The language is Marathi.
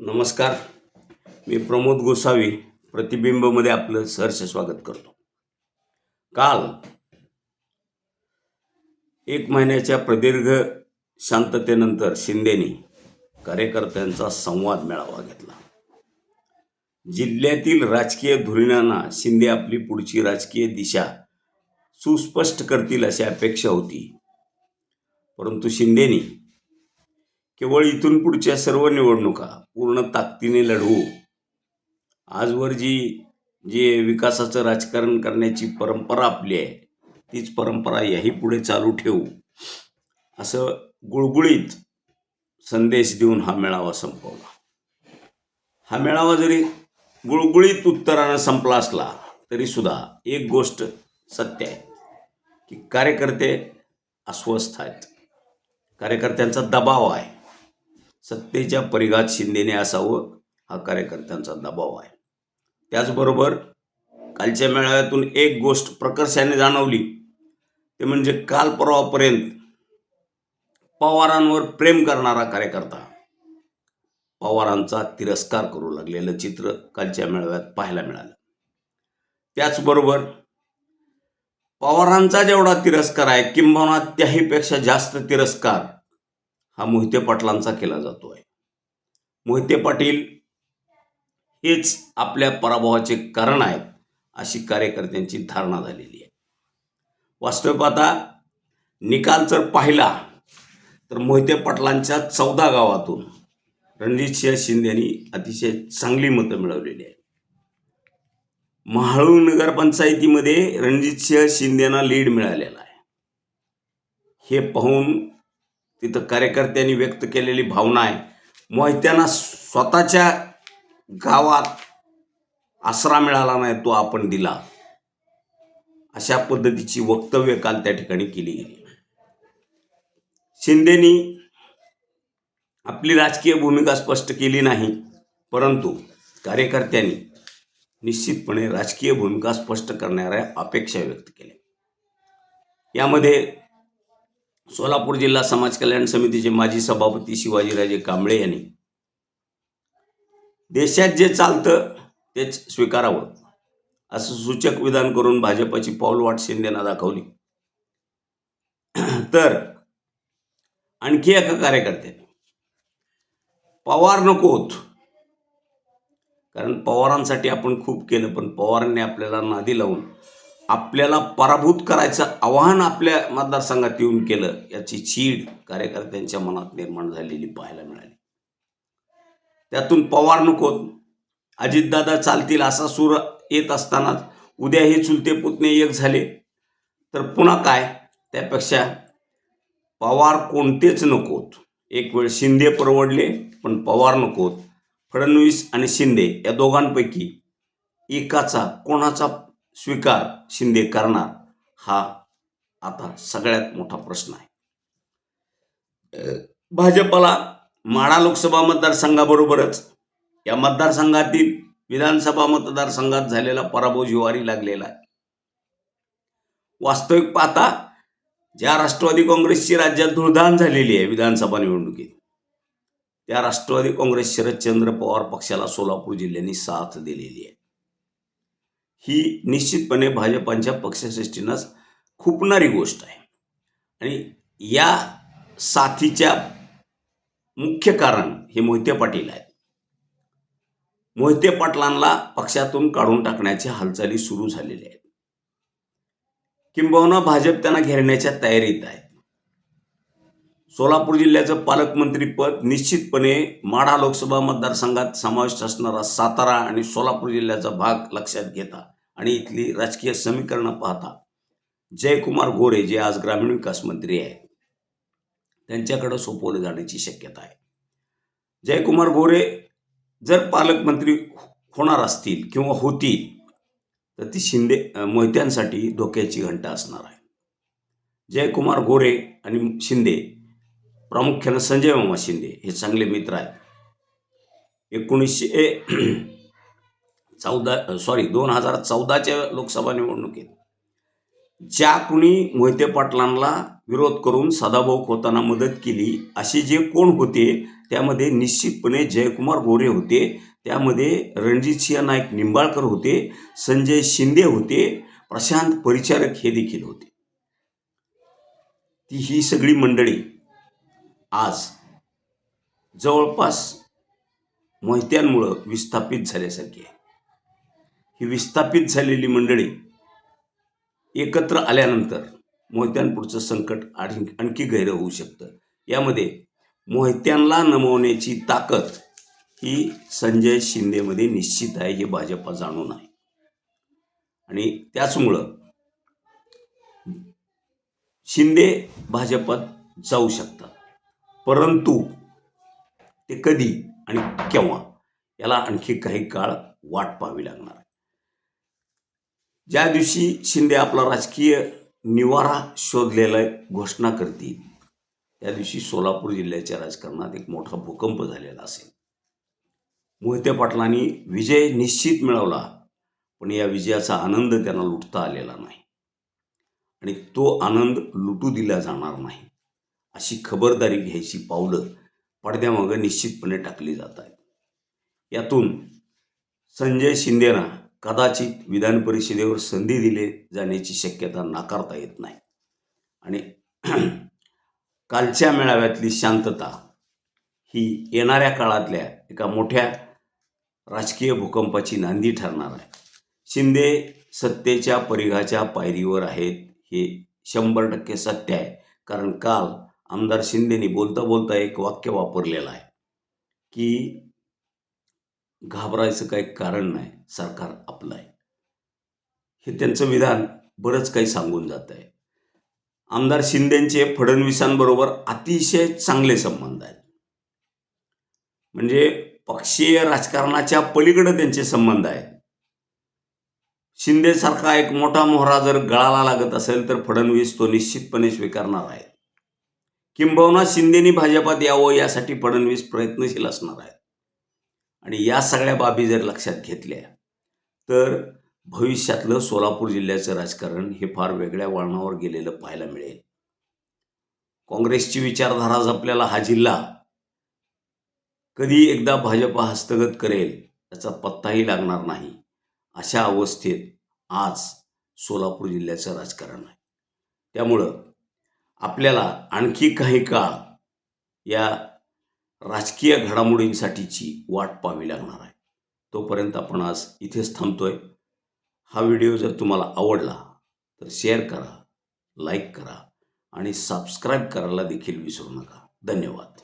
नमस्कार. मी प्रमोद गोसावी प्रतिबिंबमध्ये आपलं सहर्ष स्वागत करतो. काल एक महिन्याच्या प्रदीर्घ शांततेनंतर शिंदेनी कार्यकर्त्यांचा संवाद मेळावा घेतला. जिल्ह्यातील राजकीय धुरीणांना शिंदे आपली पुढची राजकीय दिशा सुस्पष्ट करतील अशी अपेक्षा होती. परंतु शिंदेनी केवळ इथून पुढच्या सर्व निवडणुका पूर्ण ताकदीने लढवू. आजवर जी जे विकासाचं राजकारण करण्याची परंपरा आपली आहे तीच परंपरा याही पुढे चालू ठेवू. असं गुळगुळीत संदेश देऊन हा मेळावा संपवला. हा मेळावा जरी गुळगुळीत उत्तरानं संपला असला तरीसुद्धा एक गोष्ट सत्य आहे की कार्यकर्ते अस्वस्थ आहेत. कार्यकर्त्यांचा दबाव आहे. सत्तेच्या परिघात शिंदेने असावं हा कार्यकर्त्यांचा दबाव आहे. त्याचबरोबर कालच्या मेळाव्यातून एक गोष्ट प्रकर्षाने जाणवली. ते म्हणजे काल परवापर्यंत पवारांवर प्रेम करणारा कार्यकर्ता. पवारांचा तिरस्कार करू लागलेलं चित्र कालच्या मेळाव्यात पाहायला मिळालं. त्याचबरोबर पवारांचा जेवढा तिरस्कार आहे किंबहुना त्याहीपेक्षा जास्त तिरस्कार हा मोहिते पाटलांचा केला जातो आहे मोहिते पाटील हेच आपल्या पराभवाचे कारण आहेत अशी कार्यकर्त्यांची धारणा झालेली आहे. वास्तविक आता निकाल जर पाहिला तर मोहिते पाटलांच्या चौदा गावातून रणजितसिंह यांनी अतिशय चांगली मतं मिळवलेली आहेत. महाळू नगरपंचायतीमध्ये रणजितसिंह शिंदेना लीड मिळालेला आहे. हे पाहून तिथं कार्यकर्त्यांनी व्यक्त केलेली भावना आहे. मोहित्यांना स्वतःच्या गावात आसरा मिळाला नाही तो आपण दिला. अशा पद्धतीची वक्तव्य काल त्या ठिकाणी केली गेली. शिंदेनी आपली राजकीय भूमिका स्पष्ट केली नाही परंतु कार्यकर्त्यांनी निश्चितपणे राजकीय भूमिका स्पष्ट करणाऱ्या अपेक्षा व्यक्त केल्या. यामध्ये सोलापूर जिल्हा समाज कल्याण समितीचे माजी सभापती शिवाजीराजे कांबळे यांनी देशात जे चालतं तेच स्वीकारावं असं सूचक विधान करून भाजपची पाऊलवाट शिंदेना दाखवली. तर आणखी एका कार्यकर्त्याने पवार नकोत कारण पवारांसाठी आपण खूप केलं पण पवारांनी आपल्याला नादी लावून आपल्याला पराभूत करायचं आवाहन आपल्या मतदारसंघात येऊन केलं याची चीड कार्यकर्त्यांच्या मनात निर्माण झालेली पाहायला मिळाली. त्यातून पवार नकोत अजितदादा चालतील असा सूर येत असतानाच उद्या हे चुलते पुतणे एक झाले. तर पुन्हा काय? त्यापेक्षा पवार कोणतेच नकोत. एक वेळ शिंदे परवडले पण पवार नकोत. फडणवीस आणि शिंदे या दोघांपैकी एकाचा कोणाचा स्वीकार शिंदे करणार हा आता सगळ्यात मोठा प्रश्न आहे. भाजपला माढा लोकसभा मतदारसंघाबरोबरच या मतदारसंघातील विधानसभा मतदारसंघात झालेला पराभव जिवारी लागलेला आहे. वास्तविक पाहता ज्या राष्ट्रवादी काँग्रेसची राज्यात धुळधाण झालेली आहे विधानसभा निवडणुकीत त्या राष्ट्रवादी काँग्रेस शरदचंद्र पवार पक्षाला सोलापूर जिल्ह्याने साथ दिलेली आहे. ही निश्चितपणे भाजपांच्या पक्षश्रेष्ठींनाच खुपणारी गोष्ट आहे. आणि या साथीच्या मुख्य कारण हे मोहिते पाटील आहेत. मोहिते पाटलांना पक्षातून काढून टाकण्याच्या हालचाली सुरू झालेल्या आहेत. किंबहुना भाजप त्यांना घेरण्याच्या तयारीत आहे. सोलापूर जिल्ह्याचं पालकमंत्रीपद निश्चितपणे माढा लोकसभा मतदारसंघात समाविष्ट असणारा सातारा आणि सोलापूर जिल्ह्याचा भाग लक्षात घेता आणि इथली राजकीय समीकरणं पाहता. जयकुमार गोरे जे आज ग्रामीण विकास मंत्री आहेत त्यांच्याकडं सोपवलं जाण्याची शक्यता आहे. जयकुमार गोरे जर पालकमंत्री होणार असतील किंवा होतील तर ती शिंदे मोहित्यांसाठी धोक्याची घंटा असणार आहे. जयकुमार गोरे आणि शिंदे प्रामुख्यानं संजय मामा शिंदे हे चांगले मित्र आहेत. एकोणीसशे चौदा सॉरी दोन हजार चौदाच्या लोकसभा निवडणुकीत ज्या कुणी मोहिते पाटलांना विरोध करून सदाभाऊ खोताना मदत केली असे जे कोण होते त्यामध्ये निश्चितपणे जयकुमार गोरे होते त्यामध्ये रणजितसिंह नाईक निंबाळकर होते संजय शिंदे होते प्रशांत परिचारक हे देखील होते. ती ही सगळी मंडळी आज जवळपास मोहित्यांमुळं विस्थापित झाल्यासारखी आहे. ही विस्थापित झालेली मंडळी एकत्र आल्यानंतर मोहित्यांपुढचं संकट आणखी आणखी गैर होऊ शकतं. यामध्ये मोहित्यांना नमवण्याची ताकद ही संजय शिंदेमध्ये निश्चित आहे हे भाजपा जाणून आहे. आणि त्याचमुळं शिंदे भाजपात जाऊ शकतात. परंतु ते कधी आणि केव्हा याला आणखी काही काळ वाट पाहावी लागणार ज्या दिवशी शिंदे आपला राजकीय निवारा शोधलेला घोषणा करतील त्या दिवशी सोलापूर जिल्ह्याच्या राजकारणात एक मोठा भूकंप झालेला असेल. मोहिते पाटलांनी विजय निश्चित मिळवला पण या विजयाचा आनंद त्यांना लुटता आलेला नाही. आणि तो आनंद लुटू दिला जाणार नाही. अशी खबरदारी घ्यायची पावलं पडद्यामागं निश्चितपणे टाकली जात आहेत यातून संजय शिंदेना कदाचित विधान परिषदेवर संधी दिले जाण्याची शक्यता नाकारता येत नाही. आणि कालच्या मेळाव्यातली शांतता ही येणाऱ्या काळातल्या एका मोठ्या राजकीय भूकंपाची नांदी ठरणार आहे. शिंदे सत्तेच्या परिघाच्या पायरीवर आहेत हे शंभर टक्के सत्य आहे. कारण काल आमदार शिंदेनी बोलता बोलता एक वाक्य वापरलेलं आहे की घाबरायचं काही कारण नाही सरकार आपलं आहे हे त्यांचं विधान बरंच काही सांगून जात आहे आमदार शिंदेचे फडणवीसांबरोबर अतिशय चांगले संबंध आहेत. म्हणजे पक्षीय राजकारणाच्या पलीकडे त्यांचे संबंध आहेत. शिंदेसारखा एक मोठा मोहरा जर गळाला लागत असेल तर फडणवीस तो निश्चितपणे स्वीकारणार आहे किंबहुना शिंदेनी भाजपात यावं यासाठी फडणवीस प्रयत्नशील असणार आहेत. आणि या सगळ्या बाबी जर लक्षात घेतल्या तर भविष्यातलं सोलापूर जिल्ह्याचं राजकारण हे फार वेगळ्या वळणावर गेलेलं पाहायला मिळेल. काँग्रेसची विचारधारा आपल्याला हा जिल्हा कधी एकदा भाजपा हस्तगत करेल त्याचा पत्ताही लागणार नाही. अशा अवस्थेत आज सोलापूर जिल्ह्याचं राजकारण आहे. त्यामुळं आपल्याला आणखी काही काळ या राजकीय घडामोडींसाठीची वाट पाहावी लागणार आहे. तोपर्यंत आपण आज इथेच थांबतोय. हा व्हिडिओ जर तुम्हाला आवडला तर शेअर करा लाईक करा आणि सबस्क्राईब करायला देखील विसरू नका. धन्यवाद.